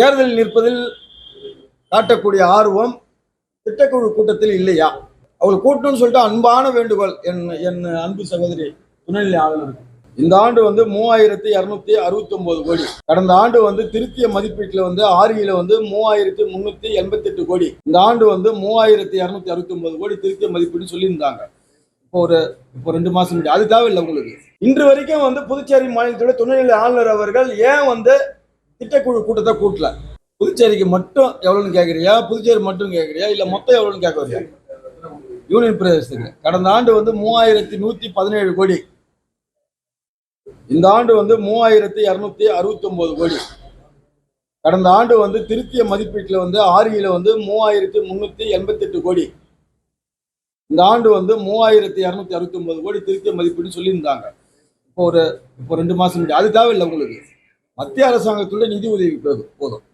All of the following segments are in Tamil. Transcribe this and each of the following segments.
தேர்தலில் நிற்பதில் காட்டக்கூடிய ஆர்வம் திட்டக்குழு கூட்டத்தில் இல்லையா? அவள் கூட்டணும்னு சொல்லிட்டு அன்பான வேண்டுகோள். என் என் அன்பு சகோதரி துணைநிலை ஆளுநர் இந்த ஆண்டு வந்து மூவாயிரத்தி இரநூத்தி அறுபத்தி ஒன்பது கோடி. கடந்த ஆண்டு வந்து திருத்திய மதிப்பீட்டில் வந்து ஆரியில வந்து மூவாயிரத்தி முன்னூத்தி எண்பத்தி எட்டு கோடி. இந்த ஆண்டு வந்து மூவாயிரத்தி இரநூத்தி அறுபத்தி ஒன்பது கோடி திருத்திய மதிப்பீடு சொல்லியிருந்தாங்க. இப்போ ஒரு இப்போ ரெண்டு மாசம் அது தேவையில்லை உங்களுக்கு. இன்று வரைக்கும் வந்து புதுச்சேரி மாநிலத்தோட துணைநிலை ஆளுநர் அவர்கள் ஏன் வந்து திட்டக்குழு கூட்டத்தை கூட்டல. புதுச்சேரிக்கு மட்டும் எவ்வளோன்னு கேட்குறியா புதுச்சேரி மட்டும் கேட்குறியா இல்லை மொத்தம் எவ்வளோன்னு கேட்குறியா யூனியன் பிரதேசத்துக்கு. கடந்த ஆண்டு வந்து மூவாயிரத்தி நூற்றி பதினேழு கோடி. இந்த ஆண்டு வந்து மூவாயிரத்தி இரநூத்தி அறுபத்தி ஒன்பது கோடி. கடந்த ஆண்டு வந்து திருத்திய மதிப்பீட்டில் வந்து ஆர்இயில் வந்து மூவாயிரத்தி முந்நூற்றி எண்பத்தெட்டு கோடி. இந்த ஆண்டு வந்து மூவாயிரத்தி இரநூத்தி அறுபத்தி ஒன்பது கோடி திருத்திய மதிப்பீடு சொல்லியிருந்தாங்க. இப்போ ஒரு இப்போ ரெண்டு மாதம் அது தேவையில்லை உங்களுக்கு. மத்திய அரசாங்கத்தோட நிதி உதவி போதும் போதும்.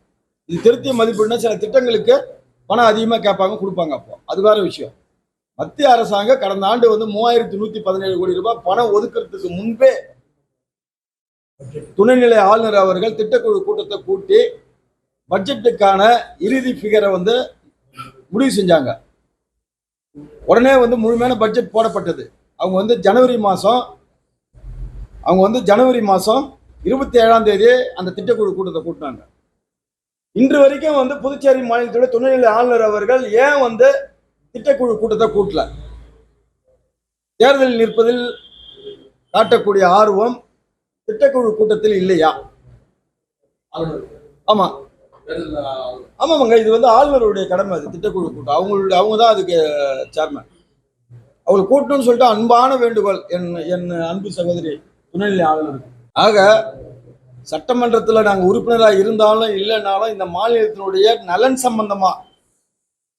இது திருத்திய மதிப்பீடுனா சில திட்டங்களுக்கு பணம் அதிகமாக கேட்பாங்க கொடுப்பாங்க அப்போ. அது வேற விஷயம். மத்திய அரசாங்கம் கடந்த ஆண்டு வந்து மூவாயிரத்தி நூத்தி பதினேழு கோடி ரூபாய் பணம் ஒதுக்குறதுக்கு முன்பே துணைநிலை ஆளுநர் அவர்கள் திட்டக்குழு கூட்டத்தை கூட்டி பட்ஜெட்டுக்கான இறுதி ஃபிகரை வந்து முடிவு செஞ்சாங்க. உடனே வந்து முழுமையான பட்ஜெட் போடப்பட்டது. அவங்க வந்து ஜனவரி மாதம் அவங்க வந்து ஜனவரி மாதம் இருபத்தி ஏழாம் தேதி அந்த திட்டக்குழு கூட்டத்தை கூட்டினாங்க. இன்று வரைக்கும் வந்து புதுச்சேரி மாநிலத்தோட துணைநிலை ஆளுநர் அவர்கள் ஏன் வந்து திட்டக்குழு கூட்டத்தை கூட்டல? தேர்தலில் நிற்பதில் காட்டக்கூடிய ஆர்வம் திட்டக்குழு கூட்டத்தில் இல்லையா? ஆமா. ஆமாங்க இது வந்து ஆளுநருடைய கடமை அது திட்டக்குழு கூட்டம். அவங்களுடைய அவங்க தான் அதுக்கு சேர்மன் அவங்களை கூட்டணும்னு சொல்லிட்டு அன்பான வேண்டுகோள் என் என் அன்பு சகோதரி துணைநிலை ஆளுநர் ஆக சட்டமன்றத்தில் நாங்கள் உறுப்பினராக இருந்தாலும் இல்லைனாலும் இந்த மாநிலத்தினுடைய நலன் சம்பந்தமா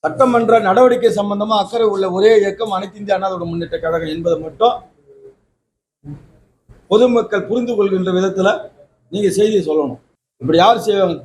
சட்டமன்ற நடவடிக்கை சம்பந்தமா அக்கறை உள்ள ஒரே இயக்கம் அனைத்து இந்திய அண்ணா முன்னேற்ற கழகம் என்பதை மட்டும் பொதுமக்கள் புரிந்து கொள்கின்ற விதத்தில் நீங்கள் செய்தியை சொல்லணும். இப்படி யார் செய்வாங்க?